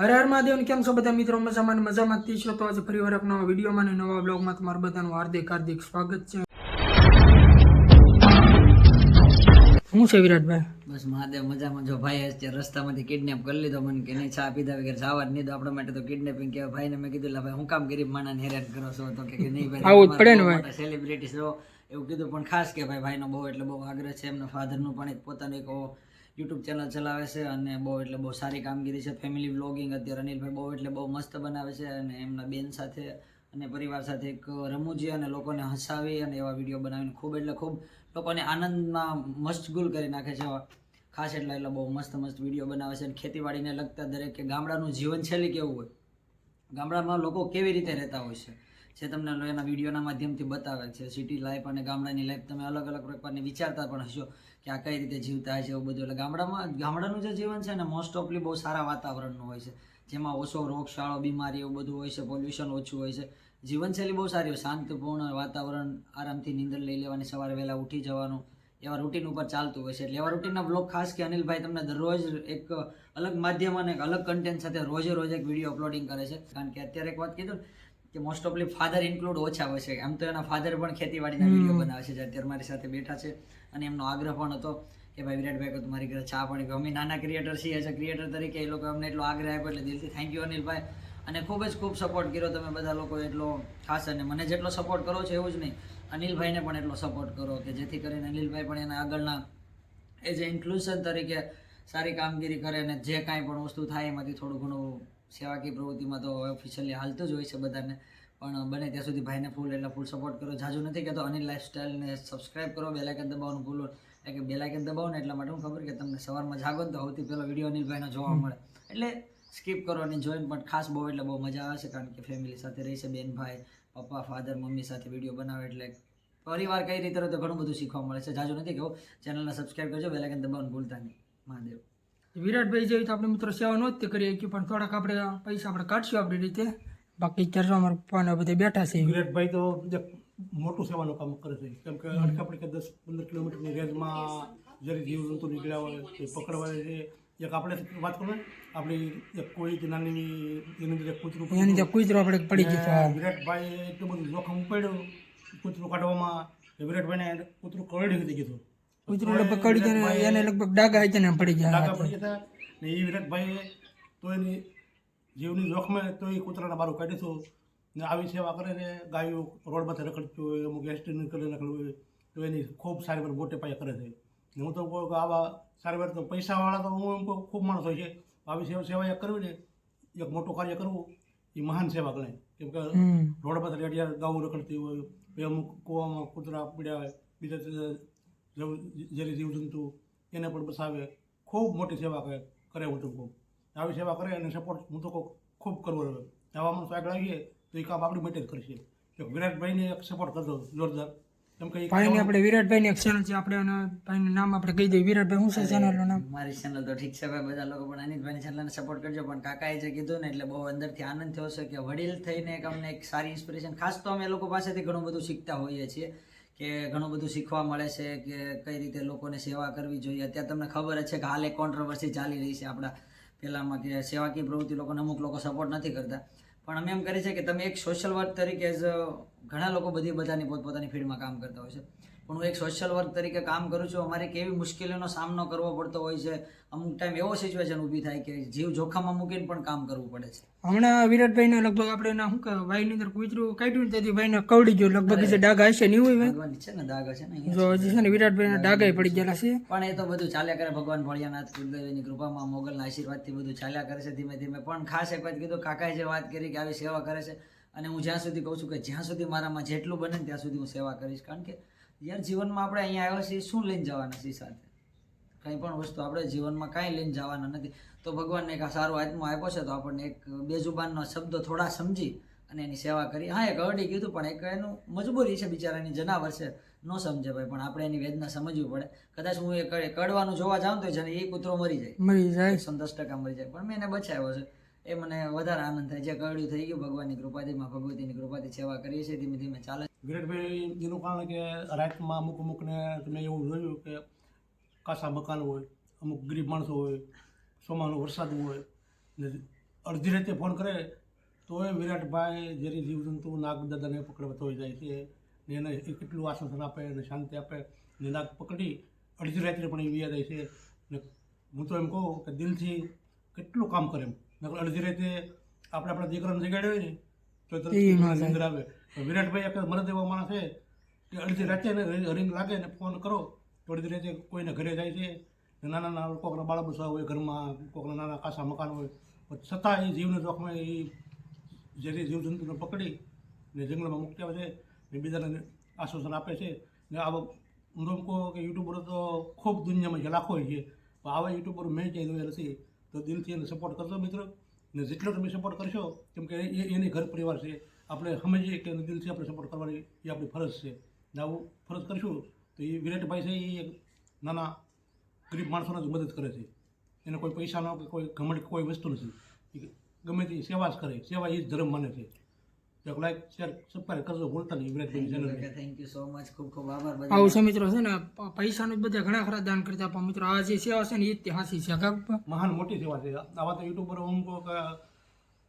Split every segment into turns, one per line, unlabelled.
હરે હર મહાદેવ કેમ છો બધા મિત્રો? મજામાં મજામાં જ છો તો આજે ફરી વાર નવા વિડીયોમાં અને નવા બ્લોગમાં તમારું બધાનું હાર્દિક હાર્દિક સ્વાગત છે. શું છે વિરાટભાઈ?
બસ મહાદેવ મજામાં. જો ભાઈ અત્યારે રસ્તામાંથી કિડનેપ કરી લીધો. મને કે નહીં ચા પીધા વગર જવા જ નહીં તો આપણા માટે તો કિડનેપિંગ કહેવાય. ભાઈને મેં કીધું ભાઈ હું કામ ગરીબ માણસને હેરાન કરો છો? તો કે કે નહીં ભાઈ
આવું પડે ને ભાઈ.
સેલિબ્રિટી છો એવું કીધું પણ ખાસ કે ભાઈ ભાઈનો બહુ એટલે બહુ આગ્રહ છે. એમના ફાધરનું પણ એક પોતાનું એક યુટ્યુબ ચેનલ ચલાવે છે અને બહુ એટલે બહુ સારી કામગીરી છે. ફેમિલી વ્લોગિંગ અત્યારે અનિલભાઈ બહુ એટલે બહુ મસ્ત બનાવે છે અને એમના બેન સાથે અને પરિવાર સાથે એક રમૂજી અને લોકોને હસાવી અને એવા વીડિયો બનાવીને ખૂબ એટલે ખૂબ લોકોને આનંદમાં મશગુલ કરી નાખે છે. ખાસ એટલે એટલે બહુ મસ્ત મસ્ત વીડિયો બનાવે છે અને ખેતીવાડીને લગતા દરેક કે ગામડાનું જીવનશૈલી કેવું હોય? ગામડામાં લોકો કેવી રીતે રહેતા હોય છે? જે તમને એના વિડીયોના માધ્યમથી બતાવે છે. સિટી લાઈફ અને ગામડાની લાઈફ તમે અલગ અલગ પ્રકારની વિચારતા પણ હશો કે આ કઈ રીતે જીવતા હશે એવું બધું. એટલે ગામડામાં, ગામડાનું જે જીવન છે ને મોસ્ટ ઓફલી બહુ સારા વાતાવરણનું હોય છે. જેમાં ઓછો રોગશાળો બીમારી એવું બધું હોય છે પોલ્યુશન ઓછું હોય છે. જીવનશૈલી બહુ સારી હોય. શાંતિપૂર્ણ વાતાવરણ, આરામથી નીંદર લઈ લેવાની, સવારે વહેલા ઉઠી જવાનું, એવા રૂટીન ઉપર ચાલતું હોય છે. એટલે એવા રૂટીનના બ્લોગ ખાસ કે અનિલભાઈ તમને દરરોજ એક અલગ માધ્યમ અને એક અલગ કન્ટેન્ટ સાથે રોજે રોજ એક વીડિયો અપલોડિંગ કરે છે. કારણ કે અત્યારે એક વાત કીધું કે મોસ્ટ ઓફલી ફાધર ઇન્ક્લુડ ઓછા હોય છે. આમ તો એના ફાધર પણ ખેતીવાડીના વીડિયો બનાવે છે જે અત્યારે મારી સાથે બેઠા છે. અને એમનો આગ્રહ પણ હતો કે ભાઈ વિરાટભાઈ તમારી ઘરે ચા પાણી. અમે નાના ક્રિએટર છીએ એઝ અ ક્રિએટર તરીકે એ લોકો અમને એટલો આગ્રહ આપ્યો એટલે દિલથી થેન્ક યુ અનિલભાઈ. અને ખૂબ જ ખૂબ સપોર્ટ કર્યો તમે બધા લોકો એટલો ખાસ અને મને જેટલો સપોર્ટ કરો છો એવું જ નહીં. અનિલભાઈને પણ એટલો સપોર્ટ કરો કે જેથી કરીને અનિલભાઈ પણ એના આગળના એઝ એ ઇન્ક્લુઝન તરીકે સારી કામગીરી કરે અને જે કાંઈ પણ વસ્તુ થાય એમાંથી થોડું ઘણું સેવાકીય પ્રવૃત્તિમાં તો ઓફિશિયલી હાલતું જ હોય છે બધાને. પણ બને ત્યાં સુધી ભાઈને ફૂલ એટલે ફૂલ સપોર્ટ કરો. જાજુ નથી કહેતો, અનિલ લાઈફસ્ટાઈલને સબસ્ક્રાઇબ કરો બેલાઇકન દબાવવાનું ભૂલો એટલે કે બેલાઇકન દબાવો ને એટલા માટે હું ખબર કે તમને સવારમાં જાગો તો સૌથી પહેલો વીડિયો અનિલભાઈનો જોવા મળે. એટલે સ્કીપ કરો અને જોઈને પણ ખાસ બહુ એટલે બહુ મજા આવે છે, કારણ કે ફેમિલી સાથે રહી છે, બેન ભાઈ, પપ્પા ફાધર મમ્મી સાથે વીડિયો બનાવે એટલે પરિવાર કઈ રીતે તો ઘણું બધું શીખવા મળે છે. જાજુ નથી કહું ચેનલને સબસ્ક્રાઇબ કરજો બેલાઇકન દબાવવાનું ભૂલતા નહીં. મહાદેવ.
વિરાટભાઈ જેવી તો આપણે મિત્રો સેવા નહોતી કરીએ કે પણ થોડાક આપણે પૈસા આપણે કાઢશું આપણી રીતે. બાકી અત્યારે અમારા પપ્પાને બધે બેઠા છે.
વિરાટભાઈ તો મોટું સેવાનું કામ કરે છે. કેમ કે અડકા પડી કે દસ પંદર કિલોમીટરની રેન્જમાં જ્યારે જીવ જંતુ નીકળ્યા હોય તે પકડવા છે. એક આપણે વાત કરો આપણી એક કોઈ જ નાની એની અંદર કૂતરું
એની જે કૂતરો આપણે પડી ગયું.
વિરાટભાઈ એટલું બધું જોખમ ઉપાડ્યું કૂતરું કાઢવામાં. વિરાટભાઈને કૂતરું કરડી કીધું
કૂતરો લગભગ કડી જાય એને લગભગ ડાગા આવી જાય પડી જાય
ડાગા પડી જતા ને એ વિરાટભાઈએ તો એની જીવની જોખમે તો એ કૂતરાને બારું હતું. ને આવી સેવા કરે ને ગાયો રોડ માથે રખડતી હોય અમુક એક્સિડન્ટ કરી રખડવું હોય તો એની ખૂબ સારી વાર મોટે પાયે કરે છે. ને હું તો કહું કે આવા સારી વાર તો પૈસાવાળા તો હું એમ કહું ખૂબ માણસ હોય છે. આવી સેવા સેવા કરવી ને એક મોટું કાર્ય કરવું એ મહાન સેવા ગણાય. કેમ કે રોડ માથે અડિયાર ગાઉ રખડતી હોય અમુક કૂવામાં કૂતરા પીડ્યા હોય બીજા ઝેરી જીવજંતુ એને પણ બસાવે ખૂબ મોટી સેવા કરે કરે હું તો કહું આવી સેવા કરે અને સપોર્ટ હું તો કહું ખૂબ કરવો રહ્યો. આવા માણસો આગળ આવીએ તો એ કામ આપણી માટે જ કરશે. તો વિરાટભાઈને એક સપોર્ટ કરજો જોરદાર. કેમ કે
ભાઈને આપણે વિરાટભાઈની એક ચેનલ છે આપણે અને ભાઈનું નામ આપણે કહી દઈએ. વિરાટભાઈ હું છે ચેનલનું નામ?
મારી ચેનલ તો ઠીક છે ભાઈ બધા લોકો પણ અનિલભાઈની ચેનલને સપોર્ટ કરજો. પણ કાકાએ જે કીધું ને એટલે બહુ અંદરથી આનંદ થયો છે કે વડીલ થઈને એક અમને એક સારી ઇન્સ્પિરેશન ખાસ તો અમે લોકો પાસેથી ઘણું બધું શીખતા હોઈએ છીએ. કે ઘણું બધું શીખવા મળે છે કે કઈ રીતે લોકોને સેવા કરવી જોઈએ. અત્યારે તમને ખબર છે કે હાલ એક કોન્ટ્રોવર્સી ચાલી રહી છે આપણા પહેલામાં કે સેવાકીય પ્રવૃત્તિ લોકોને અમુક લોકો સપોર્ટ નથી કરતા. પણ અમે એમ કરીએ છીએ કે તમે એક સોશિયલ વર્ક તરીકે એઝ ઘણા લોકો બધી બધાની પોતપોતાની ફિલ્ડમાં કામ કરતા હોય છે. પણ હું એક સોશિયલ વર્ક તરીકે કામ કરું છું અમારે કેવી મુશ્કેલીઓનો સામનો કરવો પડતો હોય છે. અમુક ટાઈમ એવો સિચ્યુએશન ઊભી થાય કે જીવ જોખમમાં મૂકીને પણ કામ કરવું પડે છે.
હમણાં વિરાટભાઈને લગભગ આપણે એના શું કહેવાય વાઈની અંદર કૂતરું કાઢ્યું તેથી ભાઈને કવડી ગયું. લગભગ જે ડાઘા હશે ને એવું
ભગવાન છે ને ડાઘા છે ને
જો હજી છે ને વિરાટભાઈના ડાઘા પડી ગયેલા છે.
પણ એ તો બધું ચાલ્યા કરે ભગવાન ભોળિયાનાથ કુળદેવીની કૃપામાં મોગલના આશીર્વાદથી બધું ચાલ્યા કરે છે ધીમે ધીમે. પણ ખાસ એક વાત કીધું કાકાએ જે વાત કરી કે આવી સેવા કરે છે અને હું જ્યાં સુધી કહું છું કે જ્યાં સુધી મારામાં જેટલું બને ત્યાં સુધી હું સેવા કરીશ. કારણ કે યાર જીવનમાં આપણે અહીંયા આવ્યા છીએ શું લઈને જવાના છીએ સાથે? કંઈ પણ વસ્તુ આપણે જીવનમાં કાંઈ લઈને જવાના નથી. તો ભગવાનને એક આ સારો આત્મા આપ્યો છે તો આપણને એક બેજુબાનનો શબ્દ થોડા સમજી અને એની સેવા કરી. હા એક અરડી કીધું પણ એક એનું મજબૂરી છે બિચારાની જનાવર છે. ન સમજે ભાઈ પણ આપણે એની વેદના સમજવી પડે. કદાચ હું એ કડવાનું જોવા જાઉં તો છે એ કૂતરો મરી જાય.
મરી જાય.
દસ ટકા મરી જાય. પણ મેં એને બચાવ્યો છે. એ મને વધારે આનંદ થાય. જે કરડ્યું થઈ ગયું, ભગવાનની કૃપાથી, માં ભગવતીની કૃપાથી સેવા કરીએ છીએ, ધીમે ધીમે ચાલે
વિરાટભાઈ એનું કારણ કે રાતમાં અમુક અમુકને તમે એવું જોયું કે કાસા મકાન હોય, અમુક ગરીબ માણસો હોય, સોમાનો વરસાદ હોય, ને અડધી રાતે ફોન કરે તો એ વિરાટભાઈ જેરી જીવજંતુ નાગદાદાને પકડવા થઈ જાય છે, ને એને એ કેટલું આશ્વાસન આપે અને શાંતિ આપે, ને નાગ પકડી અડધી રાત્રે પણ એ વ્યા જાય છે. ને હું તો એમ કહું કે દિલથી કેટલું કામ કરે એમ. નકર અડધી રીતે આપણે આપણા દીકરાને જગાડ્યો હોય ને તો. નીંદર આવે. વિરાટભાઈ એક મદદ એવા માણસ છે કે અડધી રાતે ને રિંગ લાગે ને ફોન કરો તો અડધી રાતે કોઈને ઘરે જાય છે. નાના નાના કોકના બાળક બસવા હોય ઘરમાં કોકના નાના કાસા મકાન હોય. પણ છતાં એ જીવને જોખમે એ જેથી જીવજંતુને પકડી ને જંગલમાં મૂકી આવે છે ને બીજાને આશ્વાસન આપે છે. ને આવા હું તો કહું કે યુટ્યુબરો તો ખૂબ દુનિયામાં જે લાખો છે. પણ આવા યુટ્યુબર મેં જોયા નથી. તો દિલથી એને સપોર્ટ કરજો મિત્રો. ને જેટલો તમે સપોર્ટ કરશો, કેમ કે એ એની ઘર પરિવાર છે. આપણે સમજીએ કે દિલથી આપણે સપોર્ટ કરવાની એ આપણી ફરજ છે. ને આવું ફરજ કરશું, તો એ વિરાટભાઈ છે, એ એક નાના ગરીબ માણસોને જ મદદ કરે છે. એને કોઈ પૈસાનો કે કોઈ ઘમંડ કોઈ વસ્તુ નથી. ગમે તે સેવા જ કરે. સેવા એ જ ધર્મ માને છે. તો લાઈક શેર સબસ્ક્રાઈબ કરજો ભૂલતા નહીં વિરાટભાઈ channel
thank you so much ખૂબ ખૂબ આભાર
આવું છે મિત્રો છે ને પૈસાનું બધા ઘણા ખરા દાન કરતા પણ મિત્રો. આ જે સેવા છે ને એ જ છે
મહાન મોટી સેવા છે. આવા તો યુટ્યુબર હું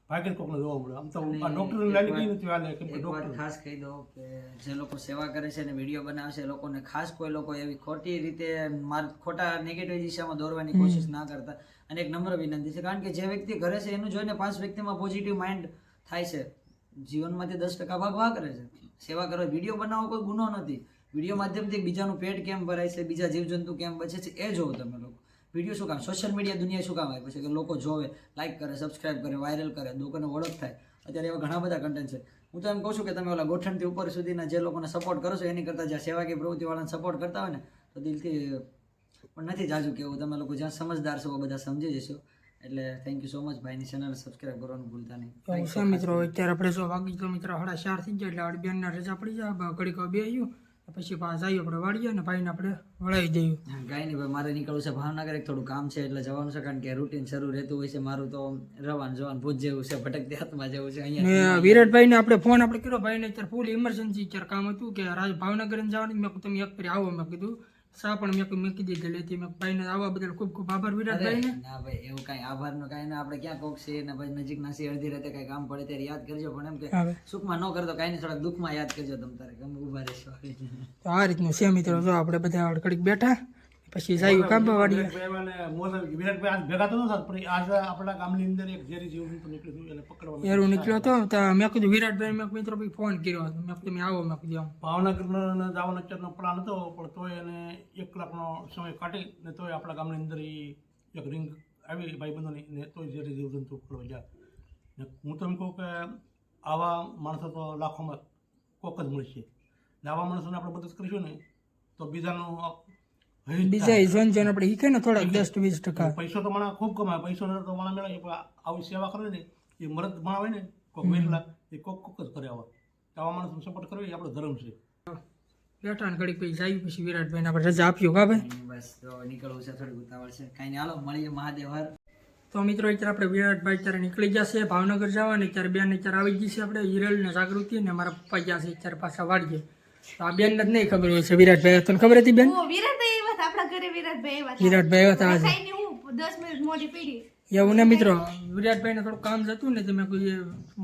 ભાગ્ય કોકને જોવા મળે. આમ તો આ લાઈન કઈ નથી હાલે કે
એક ખાસ કહી દો કે જે લોકો સેવા કરે છે અને વીડિયો બનાવે છે લોકોને ખાસ કોઈ લોકો એવી ખોટી રીતે માર ખોટા નેગેટિવ દિશામાં દોરવાની કોશિશ ના કરતા. અને એક નમ્ર વિનંતી છે કારણ કે જે વ્યક્તિ ઘરે છે એનું જોઈને પાંચ વ્યક્તિમાં પોઝિટિવ માઇન્ડ થાય છે. જીવનમાંથી દસ ટકા ભાગ વા કરે છે. સેવા કરો વીડિયો બનાવવો કોઈ ગુનો નથી. વીડિયો માધ્યમથી બીજાનું પેટ કેમ ભરાય છે, બીજા જીવજંતુ કેમ બચે છે, એ જોવો તમે લોકો. વીડિયો શું કામ? સોશિયલ મીડિયા દુનિયા શું કામ આવે છે? કે લોકો જોવે લાઈક કરે સબસ્ક્રાઇબ કરે વાયરલ કરે, લોકોને ઓળખ થાય. અત્યારે એવા ઘણા બધા કન્ટેન્ટ છે. હું તો એમ કહું છું કે તમે ઓલા ગોઠણથી ઉપર સુધીના જે લોકોને સપોર્ટ કરો છો, એની કરતાં જ્યાં સેવાકીય પ્રવૃત્તિવાળાને સપોર્ટ કરતા હોય ને, તો દિલથી, પણ નથી જાજુ કેવું. તમે લોકો જ્યાં સમજદાર છો, બધા સમજી જશો. એટલે થેન્ક યુ સો મચ ભાઈની ચેનલ સબસ્ક્રાઇબ કરવાનું ભૂલતા નહીં.
એવું મિત્રો અત્યારે આપણે જો વાગી ગયો મિત્રો? સાડા ચાર થઈ જાય એટલે આપણે બેનના રજા પડી જાય. ઘડીક બે આવ્યું પછી પાસ આવી આપણે વાળીએ અને ભાઈને આપણે વળાવી દઈએ.
કાંઈ નહીં ભાઈ મારે નીકળવું છે ભાવનગર. એક થોડું કામ છે એટલે જવાનું છે કારણ કે રૂટીન શરૂ રહેતું હોય છે. મારું તો રવાન જવાન ભૂજ જેવું છે ભટકતી હાથમાં જેવું છે અહીંયા
ને વિરાટભાઈને આપણે ફોન આપણે કર્યો. ભાઈને અત્યારે ફૂલ ઇમરજન્સી અત્યારે કામ હતું કે રાજ ભાવનગર જવાનું. મેં તમે એક ફરી આવો મેં કીધું. સા પણ મેં કીધું મૂકી દીધી લેતી મેં ભાઈને આવવા બદલ ખૂબ ખૂબ આભાર વિરાટભાઈને
ના ભાઈ એવું કાંઈ આભારનું કાંઈ ના. આપણે ક્યાં કોક છે ને ભાઈ નજીકના છે અડધી રાતે કાંઈ કામ પડે ત્યારે યાદ કરજો. પણ એમ કે
સુખ
સુખમાં ન કરતો કાંઈ નહીં થોડાક દુઃખમાં યાદ કરજો તમ તારે ગમે ઊભા રહેશો.
તો આ રીતનું છે મિત્રો. જો આપણે બધા અડકડીક બેઠા. પછી જઈએ કામ વાળીએ.
વિરાટભાઈ અને વિરાટભાઈ આજ ભેગા તો ન થાત પણ આજે આપણા ગામની અંદર એક ઝેરી જીવજંતુ નીકળ્યું એટલે
એરું નીકળ્યો હતો તો મેં કીધું વિરાટભાઈ મેં મિત્રો ભાઈ ફોન કર્યો હતો. મેં કીધું આવો મેં કીધું આમ
ભાવનગરનો જવાનો અત્યારનો પ્લાન હતો પણ તોય એને એક કલાકનો સમય કાઢી ને તોય આપણા ગામની અંદર એક રિંગ આવી ભાઈબંધોની ને તોય ઝેરી જીવજંતુ પકડવા ગયા. ને હું તો એમ કહું કે આવા માણસો તો લાખોમાં કોક જ મળશે. આવા માણસોને આપણે મદદ કરીશું ને તો બીજાનું.
બીજા જોન જેને આપણે શીખે ને થોડાક દસ વીસ ટકા.
પૈસો તો મને ખૂબ કમાય પૈસો તો મને મેળવે. પણ આવી સેવા કરે ને એ મરદ ભણાવે ને કોક વેલા એ કોક કોક જ કરે આવા. આવા માણસનો સપોર્ટ કરવો એ આપણો ધર્મ છે.
બેઠા ને ઘડીક પછી જાય પછી વિરાટભાઈને આપણે રજા આપ્યો કા ભાઈ?
બસ તો નીકળવું છે થોડી ઉતાવળ છે. કાંઈ નહીં હાલો મળીએ મહાદેવ હર.
તો મિત્રો અત્યારે આપણે વિરાટભાઈ અત્યારે નીકળી ગયા છે ભાવનગર જવા ને અત્યારે બેન અત્યારે આવી ગઈ છે આપણે હિરલ ને જાગૃતિ ને મારા પપ્પા ગયા છે અત્યારે પાછા વાળીએ તો આ બેન જ નહીં ખબર હોય છે વિરાટભાઈ તને ખબર હતી બેન?
ઓ વિરાટભાઈ ઘરે વિરાટભાઈ આવ્યા હતા.
વિરાટભાઈ આવ્યા હતા આજે.
હું દસ મિનિટ મોડી પડી.
એવું ને મિત્રો વિરાટભાઈને થોડું કામ જતું ને તો મેં કોઈ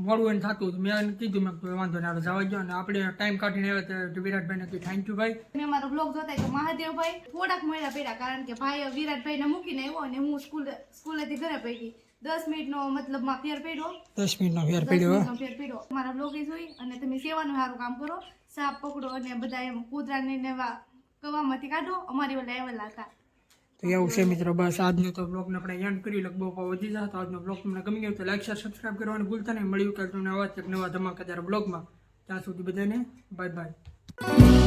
મોડું એને થતું મેં એને કીધું મેં કોઈ વાંધો આપણે જવા ગયો અને આપણે ટાઈમ કાઢીને આવ્યા તો વિરાટભાઈને કીધું થેન્ક યુ ભાઈ.
મેં મારો બ્લોગ જોતા તો મહાદેવભાઈ થોડાક મળ્યા પડ્યા કારણ કે ભાઈ વિરાટભાઈને મૂકીને આવ્યો અને હું સ્કૂલ સ્કૂલેથી ઘરે પડી. દસ મિનિટનો મતલબમાં ફેર પડ્યો.
દસ મિનિટનો ફેર પડ્યો
ફેર પડ્યો. મારા બ્લોગ જોઈ અને તમે સેવાનું સારું કામ કરો. સાપ પકડો અને બધા એમ કૂતરાને ને એવા કવામાંથી કાઢો, અમારી ઓલા આવેલા હતા.
તો એવું છે મિત્રો, બસ આજનો તો બ્લોગને આપણે એન્ડ કરી લગભગ વધી જાય તો આજનો બ્લોગ તમને ગમી ગયો તો લાઈક શેર સબસ્ક્રાઈબ કરવાનું ભૂલતા નહીં. મળ્યું કે તમને આવા એક નવા ધમાકેદાર બ્લોગમાં ત્યાં સુધી બધાને બાય બાય